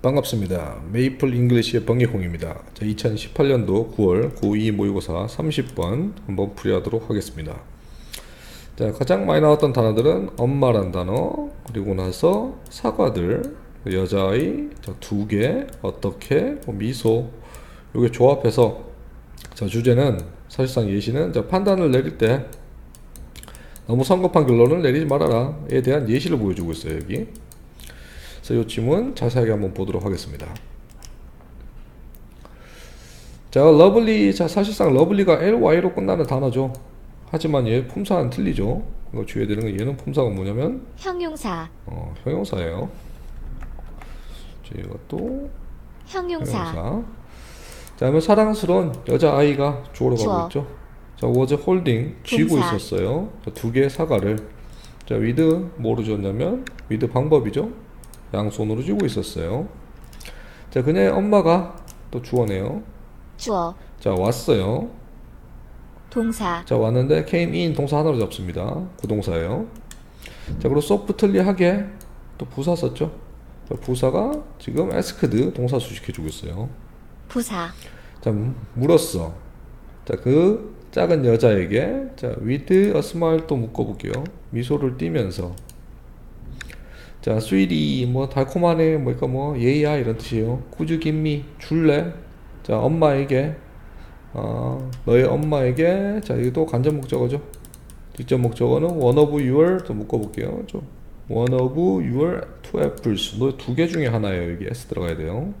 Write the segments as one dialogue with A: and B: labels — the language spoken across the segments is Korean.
A: 반갑습니다. 메이플 잉글리시의 번개콩입니다. 자, 2018년도 9월 고2 모의고사 30번 한번 풀이하도록 하겠습니다. 자, 가장 많이 나왔던 단어들은 엄마란 단어, 그리고 나서 사과들, 여자아이, 자, 두 개, 어떻게, 뭐 미소, 요게 조합해서 자, 주제는 사실상 예시는 자, 판단을 내릴 때 너무 성급한 결론을 내리지 말아라에 대한 예시를 보여주고 있어요, 여기. 그래서 이 지문 자세하게 한번 보도록 하겠습니다. 자, 러블리. 자, 사실상 러블리가 ly로 끝나는 단어죠. 하지만 얘 품사는 틀리죠. 이거 주의해야 되는 건 얘는 품사가 뭐냐면
B: 형용사,
A: 어, 형용사예요. 자, 이것도
B: 형용사,
A: 형용사. 자, 그러면 사랑스러운 여자 아이가 주어로 가고. 있죠. 자, was holding 쥐고. 있었어요. 자, 두 개의 사과를. 자, with 뭐로 줬냐면 with 방법이죠. 양손으로 쥐고 있었어요. 자, 그녀의 엄마가 또 주어네요.
B: 주어,
A: 자, 왔어요.
B: 동사,
A: 자, 왔는데 came in 동사 하나로 잡습니다. 구동사예요. 자, 그리고 소프트리하게 또 부사 썼죠. 자, 부사가 지금 asked 동사 수식해 주고 있어요.
B: 부사,
A: 자, 물었어. 자, 그 작은 여자에게 자, with a smile 또 묶어 볼게요. 미소를 띠면서. 자, sweetie 뭐 달콤하네, 뭐니까 뭐 얘야 이런 뜻이에요. me 줄래? 자, 엄마에게 어, 너의 엄마에게 자, 이것도 간접 목적어죠. 직접 목적어는 one of your 또 묶어볼게요. 좀 one of your two apples. 너 두 개 중에 하나예요. 여기 s 들어가야 돼요.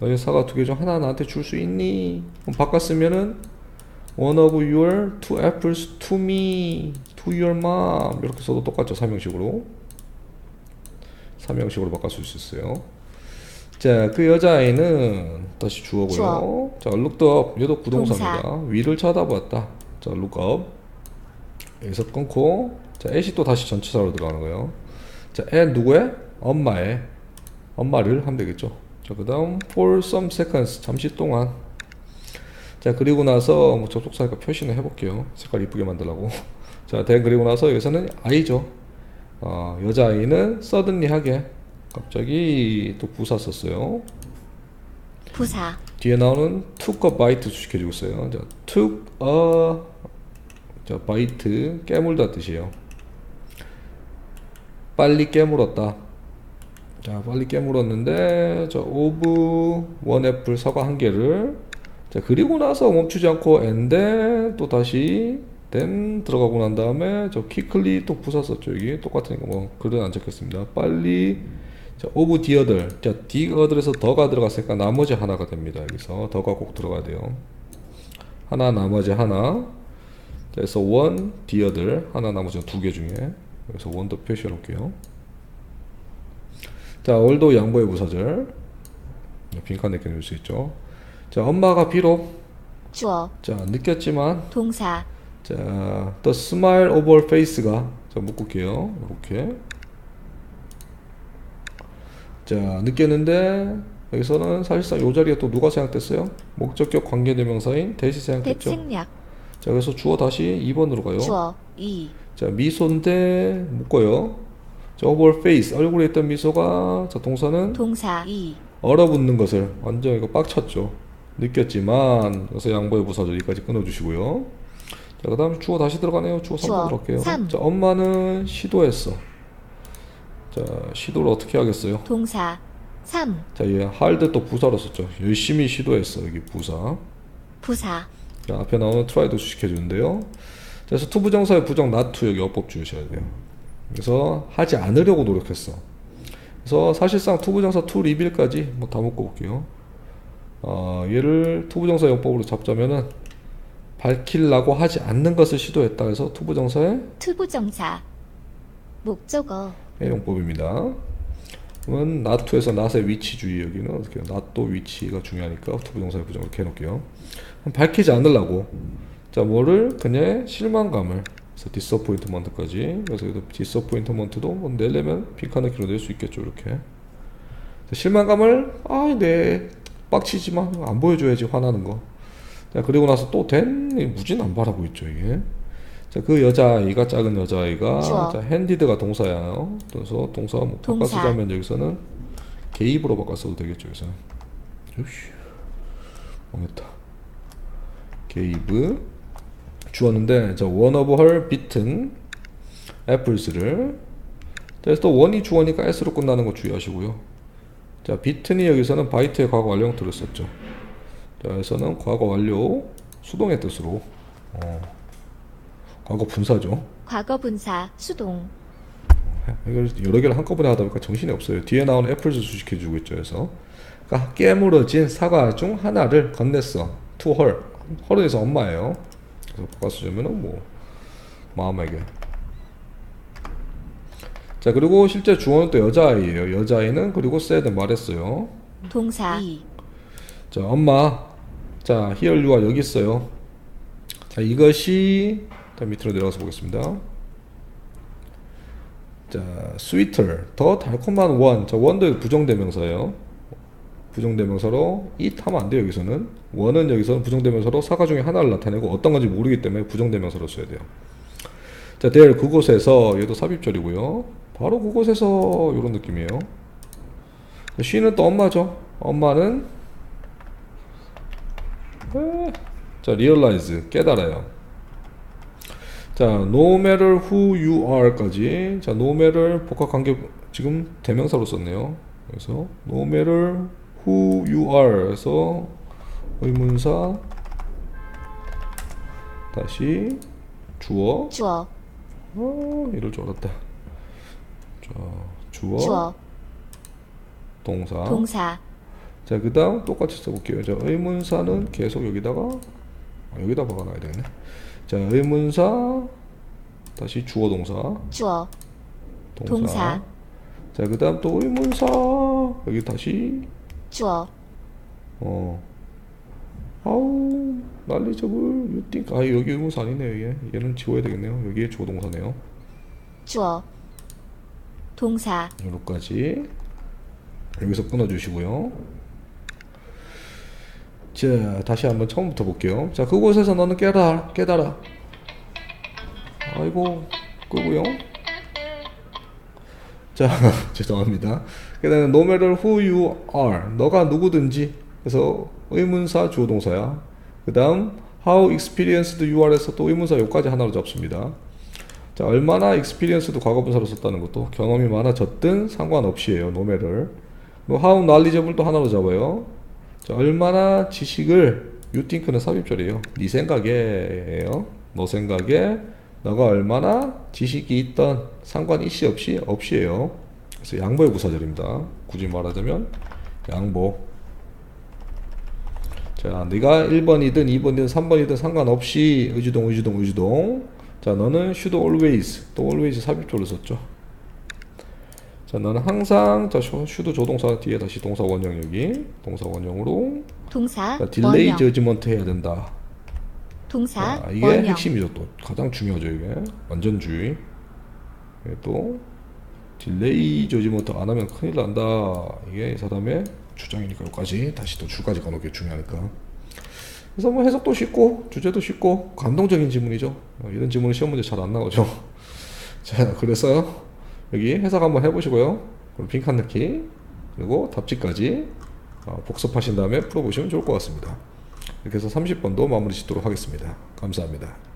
A: 너의 사과 두 개 중 하나 나한테 줄 수 있니? 그럼 바꿨으면은 one of your two apples to me, to your mom 이렇게 써도 똑같죠 삼형식으로 삼형식으로 바꿀 수 있어요. 자, 그 여자아이는 다시 주어고요.
B: 주어.
A: 자, looked up 얘도 구동사입니다. 위를 쳐다봤다. 자, look up 여기서 끊고 자, at이 또 다시 전치사로 들어가는 거예요. 자, at 누구의? 엄마의 엄마를 하면 되겠죠. 자, 그 다음 for some seconds 잠시 동안 자 그리고 나서 뭐 접속사니까 표시는 해볼게요. 색깔 이쁘게 만들라고. 자, 된 그리고 나서 여기서는 아이죠. 어, 여자 아이는 suddenly하게 갑자기 또 부사 썼어요.
B: 부사,
A: 뒤에 나오는 took a bite 수식해주고 있어요. 자, took a 자, bite 깨물다 뜻이에요. 빨리 깨물었다. 자, 빨리 깨물었는데 자, of one apple 사과 한 개를 자, 그리고 나서 멈추지 않고 and then 또 다시 then 들어가고 난 다음에 저 quickly 또 부사 썼죠. 여기 똑같으니까 뭐 글은 안 적혔습니다. 빨리 자, the other. 자, other에서 더가 들어갔으니까 나머지 하나가 됩니다. 여기서 더가 꼭 들어가야 돼요. 하나 나머지 하나. 자, 그래서 the other. 하나 나머지 두 개 중에. 그래서 one 더 표시해 놓을게요. 자, 올도 양보의 부사절. 빈칸 느껴낼 수 있죠. 자, 엄마가 비록
B: 주어,
A: 자, 느꼈지만
B: 동사,
A: 자, the smile of her face가 자, 묶을게요. 이렇게. 자, 느꼈는데 여기서는 사실상 이 자리에 또 누가 생각됐어요? 목적격 관계대명사인 대시 생각됐죠.
B: 대칭약,
A: 자, 그래서 주어 다시 2번으로 가요.
B: 주어, 이,
A: 자, 미소인데 묶어요. 자, of her face 얼굴에 있던 미소가 자, 동사는
B: 동사, 이,
A: 얼어붙는 것을 완전 이거 빡쳤죠. 느꼈지만 그래서 양보의 부사절 여기까지 끊어주시고요. 자, 그 다음 주어 다시 들어가네요. 주어 3번
B: 주어,
A: 들어갈게요.
B: 삼.
A: 자, 엄마는 시도했어. 자, 시도를 어떻게 하겠어요?
B: 동사, 삼,
A: 자, 얘 hard 또 부사로 썼죠. 열심히 시도했어. 여기 부사.
B: 부사,
A: 자, 앞에 나오는 try도 수식해 주는데요. 자, 그래서 투부정사의 부정 not to 여기 어법 주셔야 돼요. 그래서 하지 않으려고 노력했어. 그래서 사실상 투부정사 to reveal까지 뭐 다 묶어 볼게요. 어, 얘를 투부정사 용법으로 잡자면은 밝히려고 하지 않는 것을 시도했다 해서 투부정사의
B: 투부정사, 목적어,
A: 용법입니다. 그러면 not to에서 not의 위치 주의 여기는 어떻게 해요? 위치가 중요하니까 투부정사의 부정을 이렇게 해놓을게요. 그럼 밝히지 않으려고. 자 뭐를? 그녀의 실망감을. 그래서 disappointment까지. 그래서 여기도 disappointment도 뭐 내려면 빈칸을 길어 낼 수 있겠죠 이렇게. 자, 실망감을? 아네. 빡치지만 안 보여줘야지 화나는 거. 자 그리고 나서 또된 무진 안 바라고 있죠 이게. 자, 그 여자아이가 작은 여자아이가
B: 주어.
A: 자, 핸디드가 동사야. 그래서 동사 뭐 바꿔
B: 동사.
A: 쓰자면 여기서는 게이브로 바꿨어도 되겠죠 여기서 으이씨 망했다 게이브 주었는데 자 one of her bitten apples를 자, 그래서 또 원이 주어니까 s로 끝나는 거 주의하시고요 자 bitten이 여기서는 바이트의 과거 완료 형태를 썼죠 자 여기서는 과거 완료 수동의 뜻으로 어, 과거 분사죠
B: 과거 분사 수동
A: 이걸 여러 개를 한꺼번에 하다 보니까 정신이 없어요. 뒤에 나오는 애플즈 수식해 주고 있죠. 그래서 그러니까 깨물어진 사과 중 하나를 건넸어. to her. her에서 엄마예요. 그래서 바꿔서 주면은 뭐 마음에게. 자 그리고 실제 주어는 또 여자아이예요. 여자아이는 그리고 said 말했어요.
B: 동사
A: 이자 엄마. 자 here 여기 있어요. 자 이것이 자 밑으로 내려가서 보겠습니다. 자, sweeter, 더 달콤한 원. 자, 원도 부정대명사예요. 부정대명사로 it 하면 안 돼요, 여기서는. 원은 여기서는 부정대명사로 사과 중에 하나를 나타내고 어떤 건지 모르기 때문에 부정대명사로 써야 돼요. 자, there 그곳에서 얘도 삽입절이고요. 바로 그곳에서 이런 느낌이에요. 자, she는 또 엄마죠. 엄마는 에, 자, realize 깨달아요. 자, no matter who you are까지. 자, no matter 복합 관계 지금 대명사로 썼네요. 그래서 no matter who you are에서 의문사 다시 주어.
B: 주어
A: 어, 이럴 줄 알았다. 자, 주어,
B: 주어
A: 동사.
B: 동사
A: 자, 그 다음 똑같이 써볼게요. 자, 의문사는 계속 여기다가 아, 여기다 박아놔야 되겠네. 자, 의문사 다시 주어 동사.
B: 주어.
A: 동사.
B: 동사.
A: 자, 그 다음 또 의문사. 여기 다시.
B: 주어.
A: 어. 아우 난리저블 유띵 아 여기 의문사 아니네요 얘 얘는 지워야 되겠네요. 여기에 주어 동사네요.
B: 주어. 동사.
A: 요로까지. 여기서 끊어주시고요 자 다시 한번 처음부터 볼게요. 자 그곳에서 너는 깨달아 깨달아. 아이고 끄고요. 자 죄송합니다. 그 다음에 no matter who you are. 너가 누구든지. 그래서 의문사 주어 동사야. 그 다음 how experienced you are에서 또 의문사 요까지 하나로 잡습니다. 자 얼마나 experienced 과거분사로 썼다는 것도 경험이 많아졌든 상관없이에요 no matter 뭐 how knowledgeable도 하나로 잡아요 자 얼마나 지식을 you think는 삽입절이에요? 네 생각에예요. 너 생각에 너가 얼마나 지식이 있던 상관 이시 없이 없이에요. 그래서 양보의 부사절입니다. 굳이 말하자면 양보. 자 네가 1번이든 2번이든 3번이든 상관없이 의주동 의주동 의주동. 자 너는 should always 또 always 삽입절로 썼죠 자 너는 항상 자 should 조동사 뒤에 다시 동사 원형 여기. 동사 원형으로.
B: 동사
A: 자, 딜레이
B: 원형.
A: 저지먼트 해야 된다.
B: 동사
A: 자, 이게
B: 원형.
A: 핵심이죠 또 가장 중요하죠 이게. 완전주의. 이게 또 딜레이 저지먼트 안 하면 큰일 난다. 이게 이 사람의 주장이니까 여기까지 다시 또 줄까지 가놓은 게 중요하니까. 그래서 뭐 해석도 쉽고 주제도 쉽고 감동적인 지문이죠. 어, 이런 지문은 시험 문제 잘 안 나오죠. 자 그래서 여기 해석 한번 해보시고요. 그리고 빈칸 넣기 그리고 답지까지 어, 복습하신 다음에 풀어보시면 좋을 것 같습니다. 이렇게 해서 30번도 마무리 짓도록 하겠습니다. 감사합니다